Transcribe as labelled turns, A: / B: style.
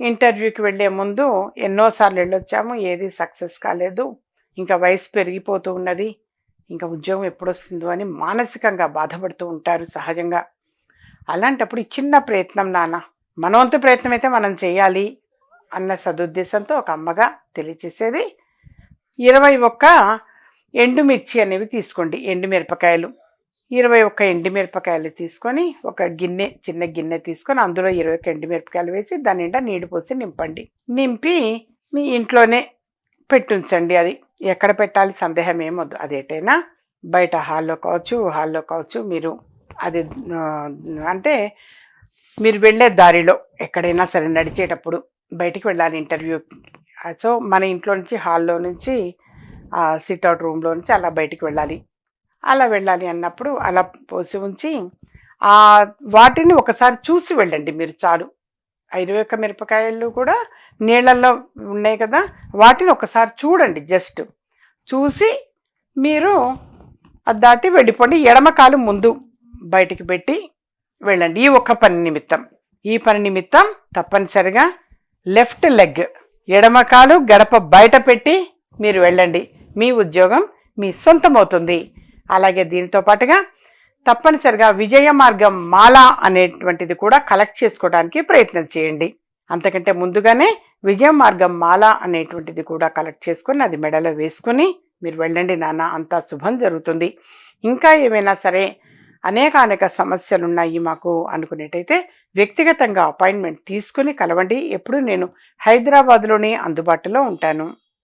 A: ఇంటర్వ్యూకి వెళ్ళే ముందు ఎన్నోసార్లు వెళ్ళొచ్చాము. ఏది సక్సెస్ కాలేదు. ఇంకా వయసు పెరిగిపోతూ ఉన్నది. ఇంకా ఉద్యోగం ఎప్పుడొస్తుందో అని మానసికంగా బాధపడుతూ ఉంటారు సహజంగా. అలాంటప్పుడు ఈ చిన్న ప్రయత్నం నాన్న మనవంతు ప్రయత్నం అయితే మనం చేయాలి అన్న సదుద్దేశంతో ఒక అమ్మగా తెలియచేసేది ఇరవై ఒక్క ఎండుమిర్చి అనేవి తీసుకోండి ఎండుమిరపకాయలు. ఇరవై ఒక్క ఎండిమిరపకాయలు తీసుకొని ఒక గిన్నె చిన్న గిన్నె తీసుకొని అందులో ఇరవై ఒక్క ఎండిమిరపకాయలు వేసి దాని నిండా నీళ్ళు పోసి నింపండి. నింపి మీ ఇంట్లోనే పెట్టుంచండి అది. ఎక్కడ పెట్టాలి సందేహం ఏమొద్దు అదేటైనా బయట హాల్లో కావచ్చు హాల్లో కావచ్చు మీరు అది అంటే మీరు వెళ్ళే దారిలో ఎక్కడైనా సరే నడిచేటప్పుడు బయటికి వెళ్ళాలి ఇంటర్వ్యూ. సో మన ఇంట్లో నుంచి హాల్లో నుంచి సిట్అవుట్ రూమ్లో నుంచి అలా బయటికి వెళ్ళాలి. అలా వెళ్ళాలి అన్నప్పుడు అలా పోసి ఉంచి ఆ వాటిని ఒకసారి చూసి వెళ్ళండి మీరు చాలు. ఆ ఇరవై ఒక్క మిరపకాయలు కూడా నీళ్ళల్లో ఉన్నాయి కదా వాటిని ఒకసారి చూడండి జస్ట్. చూసి మీరు అది దాటి వెళ్ళిపోండి. ఎడమకాలు ముందు బయటికి పెట్టి వెళ్ళండి. ఈ ఒక్క పని నిమిత్తం. ఈ పని నిమిత్తం తప్పనిసరిగా లెఫ్ట్ లెగ్ ఎడమకాలు గడప బయట పెట్టి మీరు వెళ్ళండి. మీ ఉద్యోగం మీ సొంతమవుతుంది. అలాగే దీనితో పాటుగా తప్పనిసరిగా విజయ మార్గం మాల అనేటువంటిది కూడా కలెక్ట్ చేసుకోవడానికి ప్రయత్నం చేయండి. అంతకంటే ముందుగానే విజయ మార్గం మాల అనేటువంటిది కూడా కలెక్ట్ చేసుకొని అది మెడలో వేసుకుని మీరు వెళ్ళండి నాన్న అంతా శుభం జరుగుతుంది. ఇంకా ఏమైనా సరే అనేక అనేక సమస్యలు ఉన్నాయి మాకు అనుకునేటైతే వ్యక్తిగతంగా అపాయింట్మెంట్ తీసుకుని కలవండి. ఎప్పుడు నేను హైదరాబాద్లోనే అందుబాటులో ఉంటాను.